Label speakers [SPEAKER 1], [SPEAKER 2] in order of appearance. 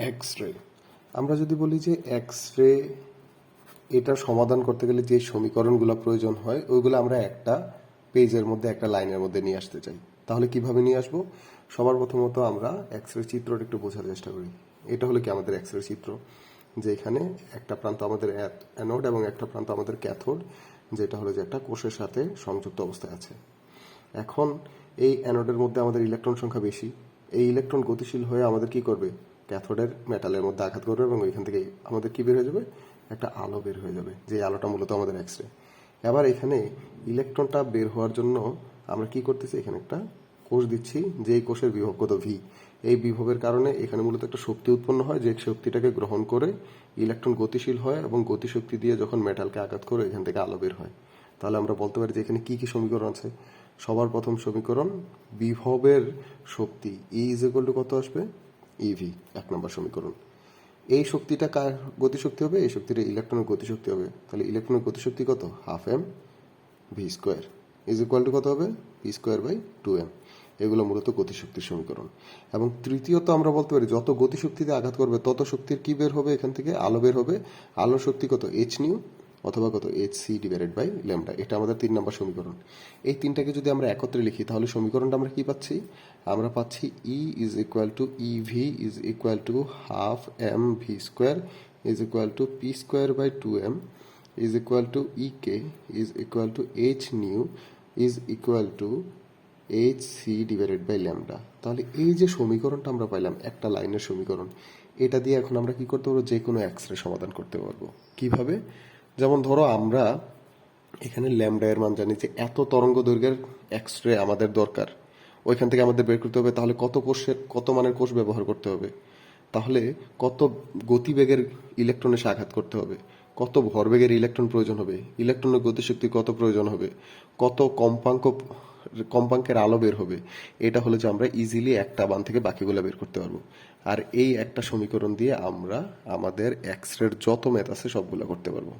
[SPEAKER 1] X ray আমরা যদি বলি যে এক্স রে এটা সমাধান করতে গেলে যে সমীকরণগুলো প্রয়োজন হয়, ওইগুলো আমরা একটা পেজের মধ্যে, একটা লাইনের মধ্যে নিয়ে আসতে চাই। তাহলে কীভাবে নিয়ে আসব? সবার প্রথমত আমরা এক্স রে চিত্রটা একটু বোঝার চেষ্টা করি। এটা হলো কি আমাদের এক্স রে চিত্র, যে এখানে একটা প্রান্ত আমাদের অ্যানোড এবং একটা প্রান্ত আমাদের ক্যাথোড, যেটা হলো যে একটা কোষের সাথে সংযুক্ত অবস্থায় আছে। এখন এই অ্যানোডের মধ্যে আমাদের ইলেকট্রন সংখ্যা বেশি। এই ইলেকট্রন গতিশীল হয়ে আমাদের কি করবে? ক্যাথোডের মেটালের মধ্যে আঘাত করবে এবং ওইখান থেকে আমাদের কি বের হয়ে যাবে? একটা আলো বের হয়ে যাবে। যে আলোটা মূলত আমাদের এক্স রে এবার এখানে ইলেকট্রনটা বের হওয়ার জন্য আমরা কি করতেছি? এখানে একটা কোষ দিচ্ছি যে এই কোষের বিভব কত ভি এই বিভবের কারণে এখানে মূলত একটা শক্তি উৎপন্ন হয়, যে শক্তিটাকে গ্রহণ করে ইলেকট্রন গতিশীল হয় এবং গতিশক্তি দিয়ে যখন মেটালকে আঘাত করে এখান থেকে আলো বের হয়। তাহলে আমরা বলতে পারি যে এখানে কি কি সমীকরণ আছে? সবার প্রথম সমীকরণ, বিভবের শক্তি ই ইজ ইকুয়াল টু কত আসবে? ইভি এক নম্বর সমীকরণ। এই শক্তিটা কার গতিশক্তি হবে? এই শক্তিটা ইলেকট্রনের গতিশক্তি হবে। তাহলে ইলেকট্রনের গতিশক্তি কত? Half M V square is equal to কত হবে? V square by two M এগুলো মূলত গতিশক্তির সমীকরণ। এবং তৃতীয়ত আমরা বলতে পারি, যত গতিশক্তিতে আঘাত করবে, তত শক্তির কি বের হবে এখান থেকে? আলো বের হবে। আলোর শক্তি কত? এইচ নিউ অথবা কত H C divided by lambda এটা আমাদের তিন নম্বর সমীকরণ। এই তিনটাকে যদি আমরা একত্রে লিখি, তাহলে সমীকরণটা আমরা কি পাচ্ছি? আমরা পাচ্ছি E is equal to E V is equal to half M V square is equal to P square by two M is equal to E K is equal to H nu is equal to H C divided by lambda তাহলে এই যে সমীকরণটা আমরা পাইলাম, একটা লাইনের সমীকরণ, এটা দিয়ে এখন আমরা কি করতে পারব? যে কোনো এক্স রে সমাধান করতে পারব। কীভাবে? যেমন ধরো আমরা এখানে ল্যামডা এর মান জানি যে এত তরঙ্গ দৈর্ঘ্যের এক্স রে আমাদের দরকার। ওইখান থেকে আমাদের বের করতে হবে, তাহলে কত কোষের কত মানের কোষ ব্যবহার করতে হবে? তাহলে কত গতিবেগের ইলেকট্রন আঘাত করতে হবে? কত ভরবেগের ইলেকট্রন প্রয়োজন হবে? ইলেকট্রনের গতিশক্তি কত প্রয়োজন হবে? কত কম্পাঙ্ক কম্পাঙ্কের আলো বের হবে, এটা হলো যে আমরা ইজিলি একটা বান থেকে বাকিগুলো বের করতে পারব। আর এই একটা সমীকরণ দিয়ে আমরা আমাদের এক্স রের যত ম্যাথ আছে সবগুলো করতে পারব।